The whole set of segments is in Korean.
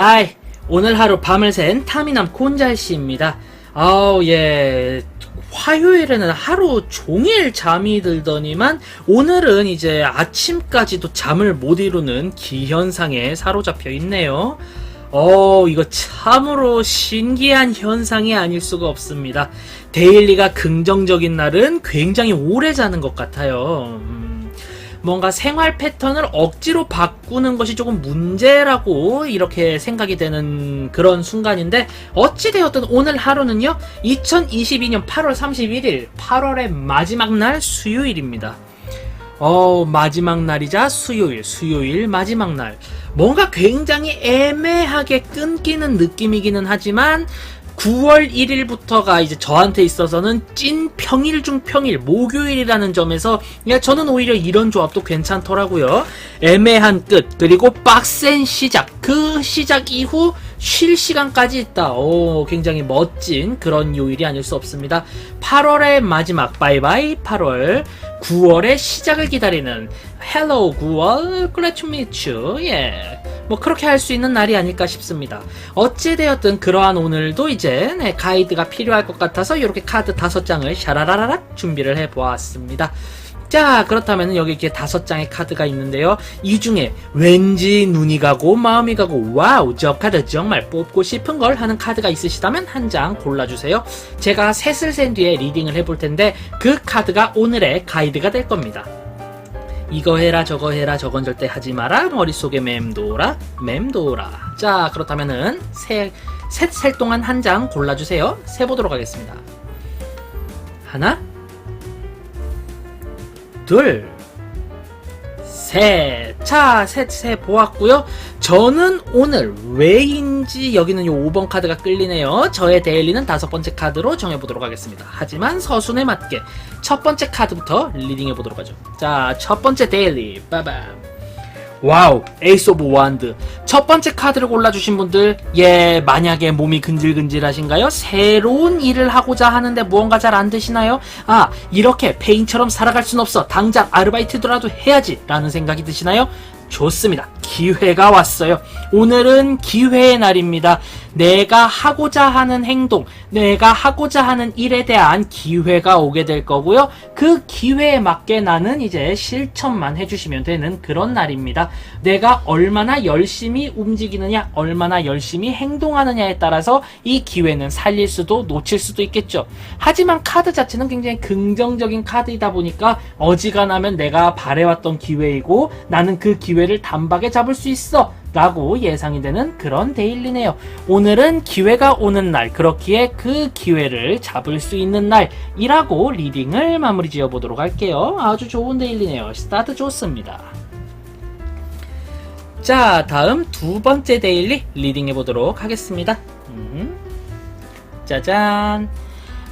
아이, 오늘 하루 밤을 샌 타미남 콘잘씨입니다. 아우, 예. 화요일에는 하루 종일 잠이 들더니만 오늘은 이제 아침까지도 잠을 못 이루는 기현상에 사로잡혀 있네요. 어, 이거 참으로 신기한 현상이 아닐 수가 없습니다. 데일리가 긍정적인 날은 굉장히 오래 자는 것 같아요. 음, 뭔가 생활 패턴을 억지로 바꾸는 것이 조금 문제라고 이렇게 생각이 되는 그런 순간인데 어찌되었든 오늘 하루는요 2022년 8월 31일 8월의 마지막 날 수요일입니다. 어, 마지막 날이자 수요일, 수요일 마지막 날. 뭔가 굉장히 애매하게 끊기는 느낌이기는 하지만 9월 1일부터가 이제 저한테 있어서는 찐 평일 중 평일, 목요일이라는 점에서 야, 저는 오히려 이런 조합도 괜찮더라고요. 애매한 끝, 그리고 빡센 시작, 그 시작 이후 쉴 시간까지 있다. 오, 굉장히 멋진 그런 요일이 아닐 수 없습니다. 8월의 마지막, 바이바이 8월, 9월의 시작을 기다리는 Hello 9월, Glad to meet you. 예. 뭐 그렇게 할 수 있는 날이 아닐까 싶습니다. 어찌되었든 그러한 오늘도 이제 네, 가이드가 필요할 것 같아서 이렇게 카드 다섯 장을 샤라라라락 준비를 해보았습니다. 자, 그렇다면 여기 이렇게 다섯 장의 카드가 있는데요. 이 중에 왠지 눈이 가고 마음이 가고 와우, 저 카드 정말 뽑고 싶은 걸 하는 카드가 있으시다면 한 장 골라주세요. 제가 셋을 센 뒤에 리딩을 해볼 텐데 그 카드가 오늘의 가이드가 될 겁니다. 이거 해라 저거 해라 저건 절대 하지 마라 머릿속에 맴돌아 맴돌아 자 그렇다면은 셋셀 동안 한 장 골라주세요 세보도록 하겠습니다 하나 둘 셋 자셋세 보았고요 저는 오늘 왜인지 여기는 요 5번 카드가 끌리네요 저의 데일리는 다섯 번째 카드로 정해보도록 하겠습니다 하지만 서순에 맞게 첫 번째 카드부터 리딩해 보도록 하죠. 자, 첫 번째 데일리. 빠밤. 와우, 에이스 오브 완드. 첫 번째 카드를 골라주신 분들, 예, 만약에 몸이 근질근질하신가요? 새로운 일을 하고자 하는데 무언가 잘 안 되시나요? 아, 이렇게 페인처럼 살아갈 순 없어. 당장 아르바이트라도 해야지. 라는 생각이 드시나요? 좋습니다. 기회가 왔어요. 오늘은 기회의 날입니다. 내가 하고자 하는 행동, 내가 하고자 하는 일에 대한 기회가 오게 될 거고요. 그 기회에 맞게 나는 이제 실천만 해주시면 되는 그런 날입니다. 내가 얼마나 열심히 움직이느냐, 얼마나 열심히 행동하느냐에 따라서 이 기회는 살릴 수도 놓칠 수도 있겠죠. 하지만 카드 자체는 굉장히 긍정적인 카드이다 보니까 어지간하면 내가 바래왔던 기회이고 나는 그 기회를 단박에 잡을 수 있어. 라고 예상이 되는 그런 데일리네요. 오늘은 기회가 오는 날, 그렇기에 그 기회를 잡을 수 있는 날이라고 리딩을 마무리 지어 보도록 할게요. 아주 좋은 데일리네요. 스타트 좋습니다. 자, 다음 두 번째 데일리 리딩해 보도록 하겠습니다. 음. 짜잔.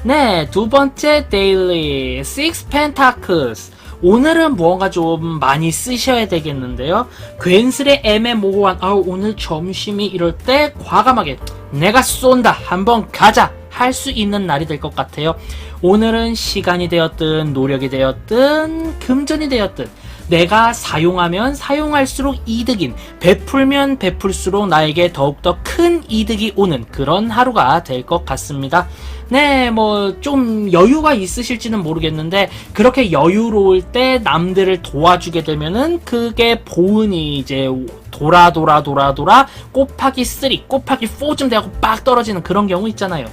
네, 두 번째 데일리, Six Pentacles. 오늘은 무언가 좀 많이 쓰셔야 되겠는데요. 괜스레 애매모호한 아우 오늘 점심이 이럴 때 과감하게 내가 쏜다 한번 가자 할 수 있는 날이 될 것 같아요. 오늘은 시간이 되었든 노력이 되었든 금전이 되었든 내가 사용하면 사용할수록 이득인 베풀면 베풀수록 나에게 더욱더 큰 이득이 오는 그런 하루가 될 것 같습니다. 네, 뭐 좀 여유가 있으실지는 모르겠는데 그렇게 여유로울 때 남들을 도와주게 되면은 그게 보은이 이제 돌아 돌아 돌아 돌아 곱하기 3, 곱하기 4쯤 돼갖고 빡 떨어지는 그런 경우 있잖아요.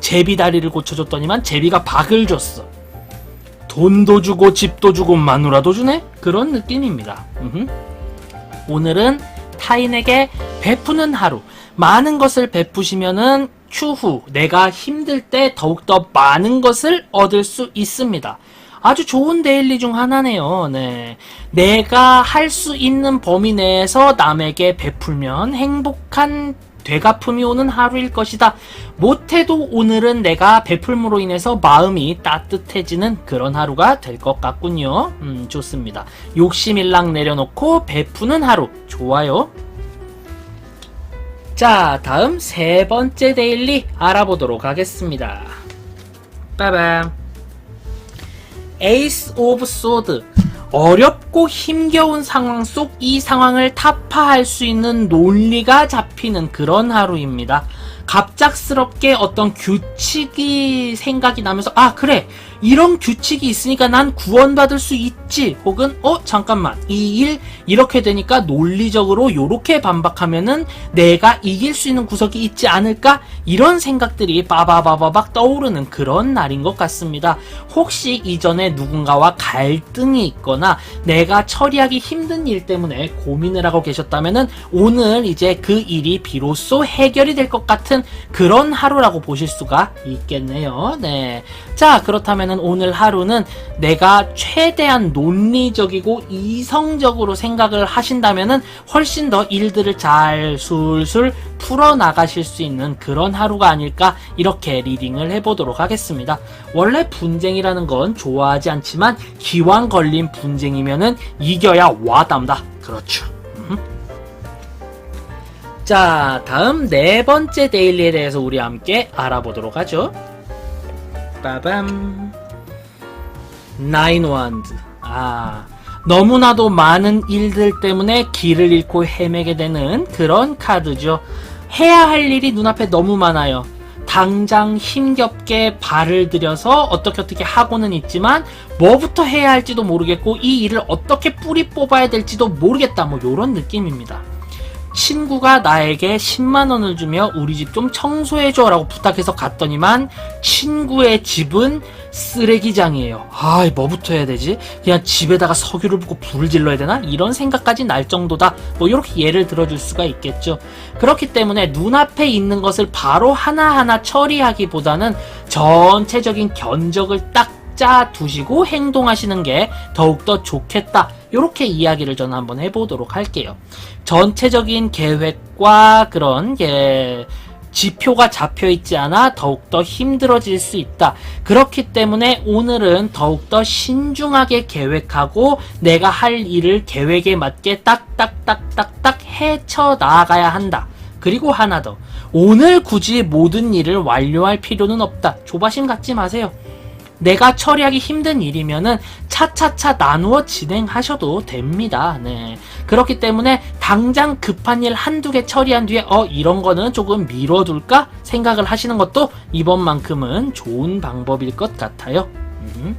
제비 다리를 고쳐줬더니만 제비가 박을 줬어. 돈도 주고 집도 주고 마누라도 주네? 그런 느낌입니다. 오늘은 타인에게 베푸는 하루. 많은 것을 베푸시면은 추후 내가 힘들 때 더욱더 많은 것을 얻을 수 있습니다. 아주 좋은 데일리 중 하나네요. 네. 내가 할 수 있는 범위 내에서 남에게 베풀면 행복한 되갚음이 오는 하루일 것이다. 못해도 오늘은 내가 베풀므로 인해서 마음이 따뜻해지는 그런 하루가 될 것 같군요. 음, 좋습니다. 욕심 일랑 내려놓고 베푸는 하루. 좋아요. 자, 다음 세 번째 데일리 알아보도록 하겠습니다. 빠밤. 에이스 오브 소드. 어렵고 힘겨운 상황 속 이 상황을 타파할 수 있는 논리가 잡히는 그런 하루입니다. 갑작스럽게 어떤 규칙이 생각이 나면서 아 그래 이런 규칙이 있으니까 난 구원받을 수 있지 혹은 어 잠깐만 이 일 이렇게 되니까 논리적으로 요렇게 반박하면은 내가 이길 수 있는 구석이 있지 않을까 이런 생각들이 빠바바바박 떠오르는 그런 날인 것 같습니다 혹시 이전에 누군가와 갈등이 있거나 내가 처리하기 힘든 일 때문에 고민을 하고 계셨다면은 오늘 이제 그 일이 비로소 해결이 될 것 같은 그런 하루라고 보실 수가 있겠네요. 네. 자, 그렇다면 은 오늘 하루는 내가 최대한 논리적이고 이성적으로 생각을 하신다면은 훨씬 더 일들을 잘 술술 풀어 나가실 수 있는 그런 하루가 아닐까 이렇게 리딩을 해보도록 하겠습니다. 원래 분쟁이라는 건 좋아하지 않지만 기왕 걸린 분쟁이면은 이겨야 와담다. 그렇죠. 음. 자, 다음 네 번째 데일리에 대해서 우리 함께 알아보도록 하죠. 빠밤. 나인 원드. 아, 너무나도 많은 일들 때문에 길을 잃고 헤매게 되는 그런 카드죠. 해야 할 일이 눈앞에 너무 많아요. 당장 힘겹게 발을 들여서 어떻게 어떻게 하고는 있지만 뭐부터 해야 할지도 모르겠고 이 일을 어떻게 뿌리 뽑아야 될지도 모르겠다 뭐 요런 느낌입니다. 친구가 나에게 10만 원을 주며 우리 집 좀 청소해줘 라고 부탁해서 갔더니만 친구의 집은 쓰레기장이에요. 아, 뭐부터 해야 되지? 그냥 집에다가 석유를 붓고 불을 질러야 되나? 이런 생각까지 날 정도다. 뭐, 이렇게 예를 들어줄 수가 있겠죠. 그렇기 때문에 눈앞에 있는 것을 바로 하나하나 처리하기보다는 전체적인 견적을 딱 짜 두시고 행동하시는 게 더욱더 좋겠다. 이렇게 이야기를 저는 한번 해보도록 할게요. 전체적인 계획과 그런 예, 지표가 잡혀 있지 않아 더욱더 힘들어질 수 있다. 그렇기 때문에 오늘은 더욱더 신중하게 계획하고 내가 할 일을 계획에 맞게 딱딱딱딱딱 헤쳐 나아가야 한다. 그리고 하나 더. 오늘 굳이 모든 일을 완료할 필요는 없다. 조바심 갖지 마세요. 내가 처리하기 힘든 일이면은 차차차 나누어 진행하셔도 됩니다. 네. 그렇기 때문에 당장 급한 일 한두 개 처리한 뒤에 어 이런 거는 조금 미뤄둘까 생각을 하시는 것도 이번만큼은 좋은 방법일 것 같아요. 음.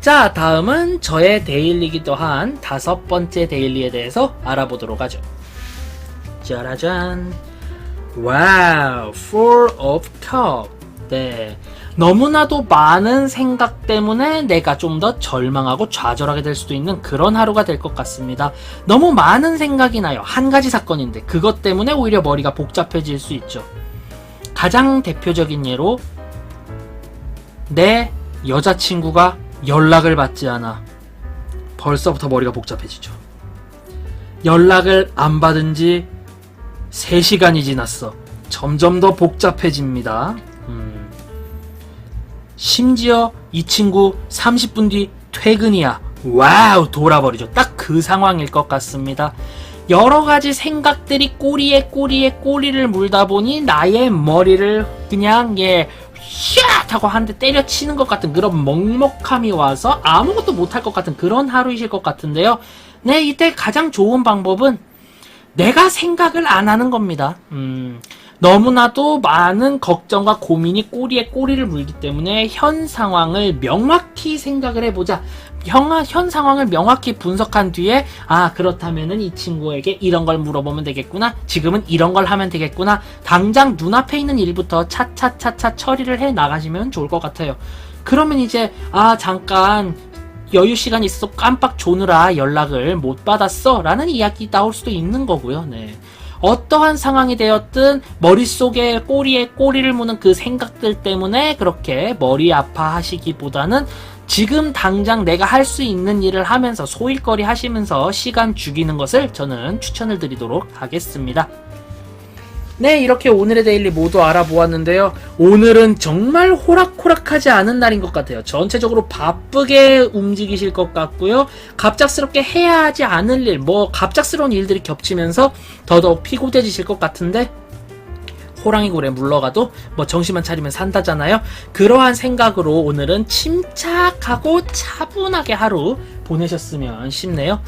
자, 다음은 저의 데일리기도 한 다섯 번째 데일리에 대해서 알아보도록 하죠. 짜라잔. 와우, Four of Cup. 네. 너무나도 많은 생각 때문에 내가 좀 더 절망하고 좌절하게 될 수도 있는 그런 하루가 될 것 같습니다. 너무 많은 생각이 나요. 한 가지 사건인데 그것 때문에 오히려 머리가 복잡해질 수 있죠. 가장 대표적인 예로 내 여자친구가 연락을 받지 않아. 벌써부터 머리가 복잡해지죠. 연락을 안 받은 지 3시간이 지났어. 점점 더 복잡해집니다. 음. 심지어 이 친구 30분 뒤 퇴근이야. 와우, 돌아버리죠. 딱 그 상황일 것 같습니다. 여러 가지 생각들이 꼬리에 꼬리에 꼬리를 물다 보니 나의 머리를 그냥 예, 샷! 하고 한 대 때려치는 것 같은 그런 먹먹함이 와서 아무것도 못할 것 같은 그런 하루이실 것 같은데요. 네, 이때 가장 좋은 방법은 내가 생각을 안 하는 겁니다. 음, 너무나도 많은 걱정과 고민이 꼬리에 꼬리를 물기 때문에 현 상황을 명확히 생각을 해보자. 현, 현 상황을 명확히 분석한 뒤에 아 그렇다면은 이 친구에게 이런 걸 물어보면 되겠구나 지금은 이런 걸 하면 되겠구나 당장 눈앞에 있는 일부터 차차차차 처리를 해 나가시면 좋을 것 같아요 그러면 이제 아 잠깐 여유 시간 있어 깜빡 조느라 연락을 못 받았어 라는 이야기 나올 수도 있는 거고요 네. 어떠한 상황이 되었든 머릿속에 꼬리에 꼬리를 무는 그 생각들 때문에 그렇게 머리 아파하시기보다는 지금 당장 내가 할 수 있는 일을 하면서 소일거리 하시면서 시간 죽이는 것을 저는 추천을 드리도록 하겠습니다. 네, 이렇게 오늘의 데일리 모두 알아보았는데요. 오늘은 정말 호락호락하지 않은 날인 것 같아요. 전체적으로 바쁘게 움직이실 것 같고요. 갑작스럽게 해야 하지 않을 일, 뭐 갑작스러운 일들이 겹치면서 더더욱 피곤해지실 것 같은데 호랑이 굴에 물러가도 뭐 정신만 차리면 산다잖아요. 그러한 생각으로 오늘은 침착하고 차분하게 하루 보내셨으면 싶네요.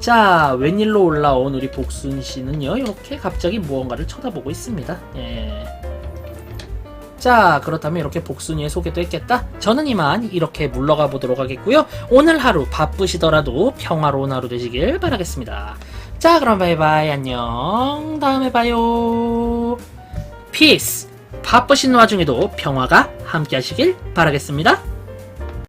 자, 웬일로 올라온 우리 복순 씨는요, 이렇게 갑자기 무언가를 쳐다보고 있습니다. 예. 자, 그렇다면 이렇게 복순이의 소개도 했겠다? 저는 이만 이렇게 물러가 보도록 하겠고요. 오늘 하루 바쁘시더라도 평화로운 하루 되시길 바라겠습니다. 자, 그럼 바이바이, 안녕. 다음에 봐요. 피스! 바쁘신 와중에도 평화가 함께 하시길 바라겠습니다.